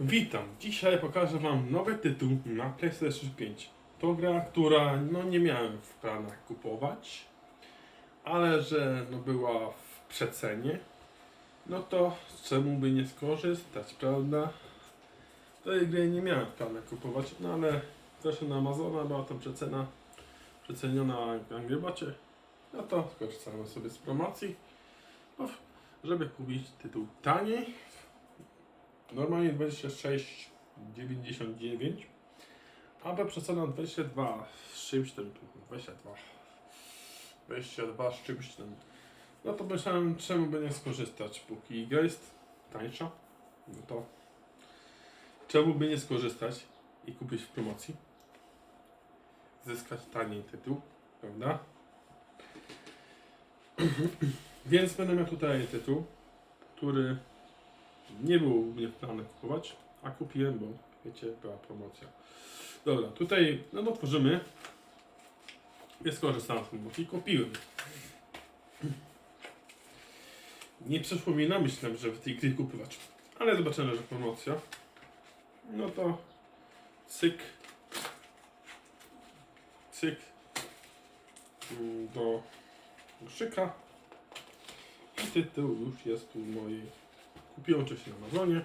Witam. Dzisiaj pokażę Wam nowy tytuł na PlayStation 5. To gra, która no, nie miałem w planach kupować, ale że no, była w przecenie, no to czemu by nie skorzystać, prawda? Tej gry nie miałem w planach kupować, no ale też na Amazona była tam przecena, przeceniona w Angrybocie, no to skorzystałem sobie z promocji, no, żeby kupić tytuł taniej, Normalnie 26,99 a przecena 22 z czymś tam, 22 22 z czymś tam. No to myślałem czemu by nie skorzystać póki gra jest tańsza no to czemu by nie skorzystać i kupić w promocji? Zyskać taniej tytuł prawda? Więc będę miał tutaj tytuł który nie było u mnie w planach kupować, a kupiłem, bo wiecie, była promocja. Dobra, tutaj no to otworzymy. Nie skorzystałem z promocji i kupiłem. Nie przyszło mi na myśl, żeby tej gry kupować. Ale zobaczyłem, że promocja. No to cyk. Cyk. Mm, Do szyka. I tytuł już jest tu mojej Kupiłem oczywiście na Amazonie.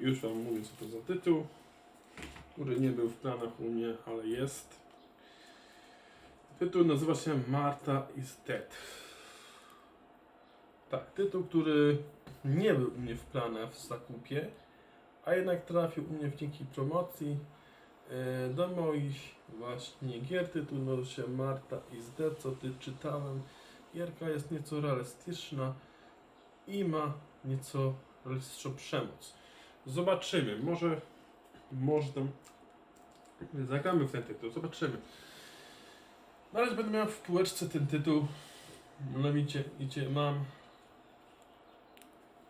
Już Wam mówię, co to za tytuł, który nie był w planach u mnie, ale jest. Tytuł nazywa się Marta is Dead. Tak, tytuł, który nie był u mnie w planach w zakupie, a jednak trafił u mnie dzięki promocji e, do moich właśnie gier. Tytuł nazywa się Marta is Dead, co ty czytałem. Gierka jest nieco realistyczna i ma nieco realistyczną przemoc. Zobaczymy, może, może tam zagramy w ten tytuł, zobaczymy. Na razie będę miał w półeczce ten tytuł, mianowicie idzie, mam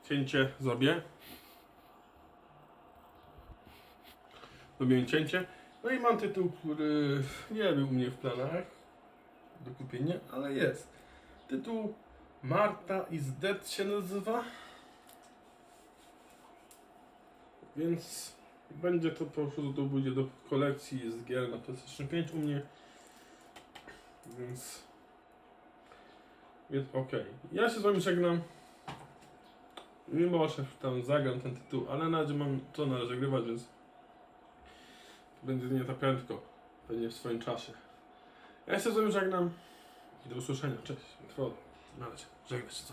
cięcie zrobię. Zrobiłem cięcie. No i mam tytuł, który nie był u mnie w planach do kupienia, ale jest. Tytuł Marta is Dead się nazywa. Więc będzie to po prostu to pójdzie do kolekcji z gier na PlayStation 5 u mnie. Więc więc okej. Ja się z wami żegnam. Mimo, że tam zagram ten tytuł, ale na razie mam co na razie grywać, więc będzie nie tak prędko. Pewnie w swoim czasie. Ja się z wami żegnam i do usłyszenia. Cześć. Trwodek. Na razie. Żegnam się z.